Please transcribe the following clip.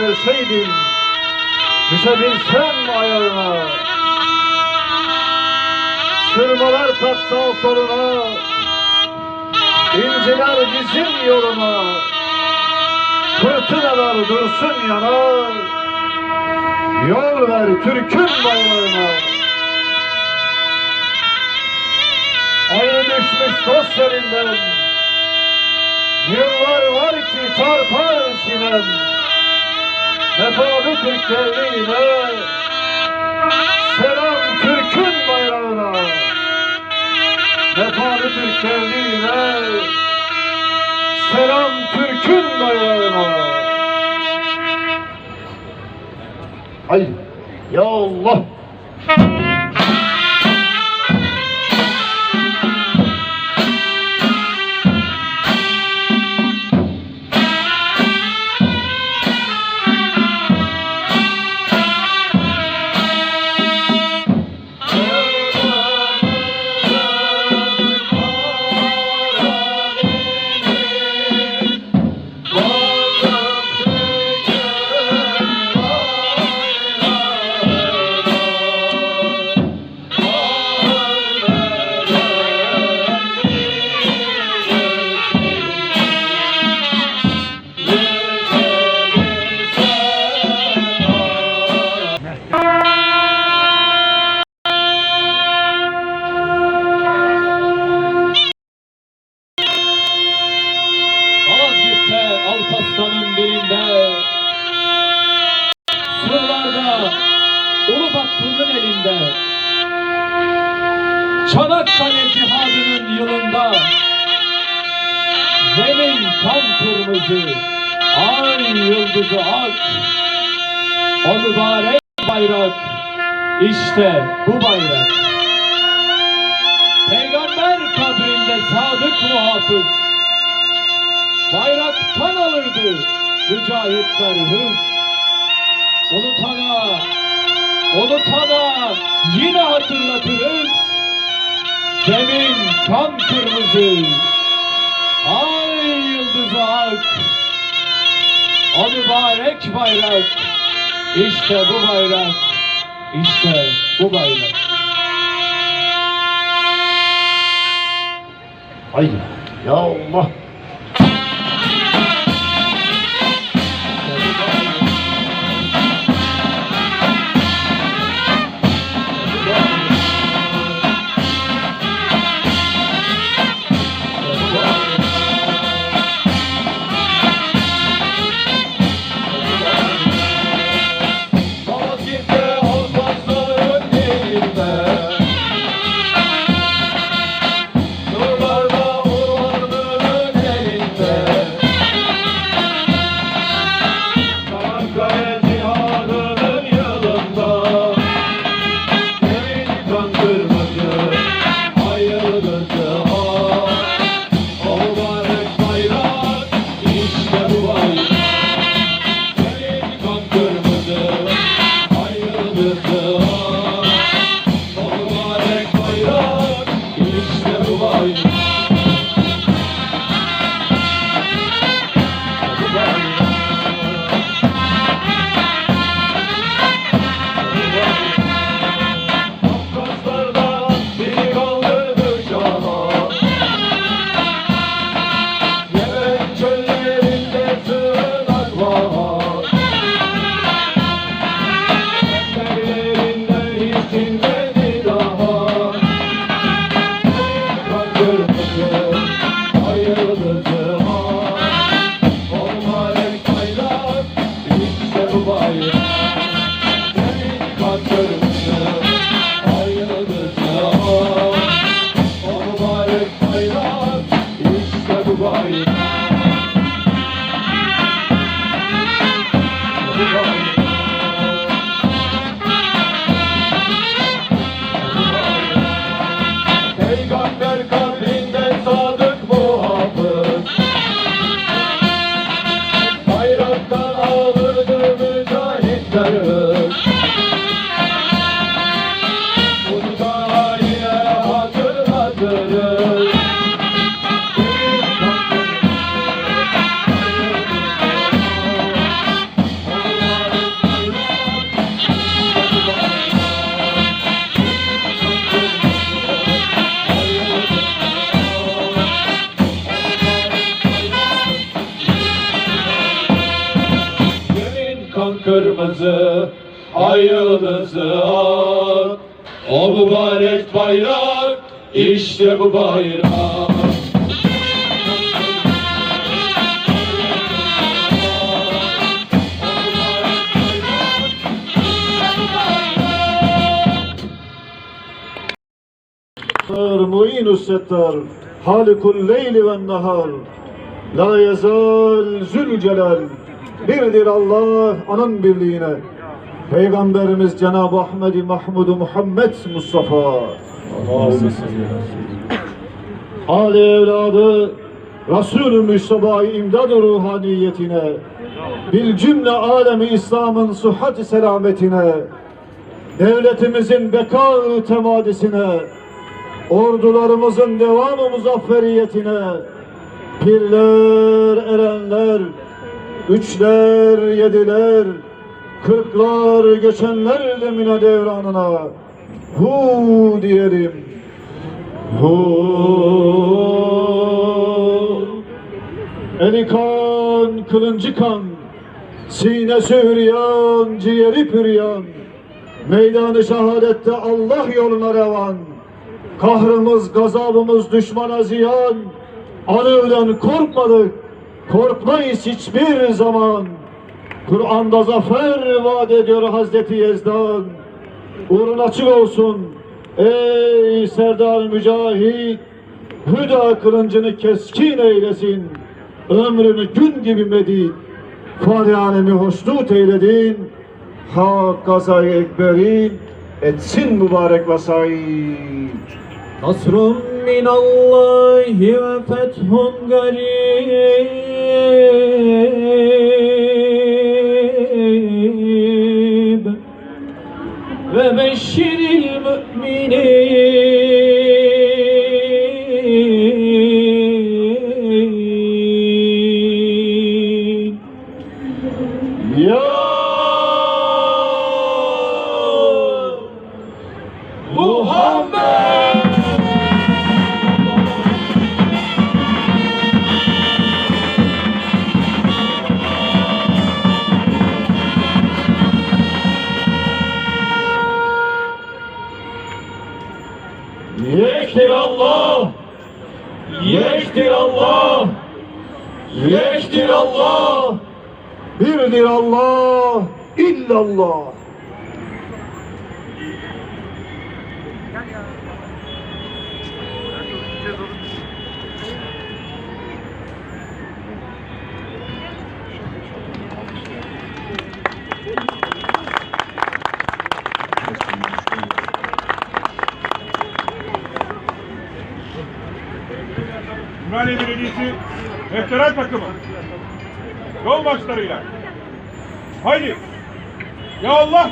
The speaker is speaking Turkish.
görseydim Düşebilsem ayağına Sırmalar taksa soluna İnciler bizim yoluna Fırtınalar dursun yana Yol ver Türk'ün bayrağına Ayrı düşmüş dost elinden Yıllar var ki çarpar sinem Vefalı Türk geldiğine Selam Türk'ün bayrağına. Vefalı Türk geldiğine Selam Türk'ün bayrağına. Haydi Ya Allah Alparslan'ın dilinde Surlarda Ulu Battı'nın elinde Çanakkale cihadının yılında Zemin kan kırmızı Ay yıldızı ak. O mübarek bayrak işte bu bayrak. Peygamber kabrinde sadık muhafız Bayraktan alırdı mücahitler hız. Unutana, unutana yine hatırlatırız. Zemin kan kırmızı, ay yıldızı ak. O mübarek bayrak, işte bu bayrak, işte bu bayrak. Haydi Ya Allah kırmızı ay yıldızı ak O mübarek bayrak işte bu bayrak معين الستار خالق الليل والنهار La yezal zülcelal Birdir Allah anın birliğine. Peygamberimiz Cenab-ı Ahmed-i Mahmud-u Muhammed Mustafa. Ali evladı Resulü Müşteba imdad ruhaniyetine Bil cümle alemi İslam'ın sıhhat selametine Devletimizin beka temadisine Ordularımızın devamı muzafferiyetine Pirler, erenler, üçler, yediler, kırklar, geçenler demine devranına hu diyelim. Hu. Eli kan, kılıncı kan, sinesi hüryan, ciğeri püryan, meydanı şehadette Allah yoluna revan. Kahrımız, gazabımız düşmana ziyan. Anıdan korkmadık, korkmayız hiçbir zaman. Kur'an'da zafer vaat ediyor Hazreti Yezdan. Uğrun açık olsun ey Serdar Mücahit. Hüda kılıncını keskin eylesin. Ömrünü gün gibi medit. Fahri alemi hoşnut eyledin. Hak kazayı ekberin. Etsin mübarek vasayit. Nasrun من الله وفتح قريب وبشر المؤمنين Yektir Allah birdir Allah illallah. Ümraniye Belediyesi veteran takımı. Yol maçlarıyla. Haydi. Ya Allah.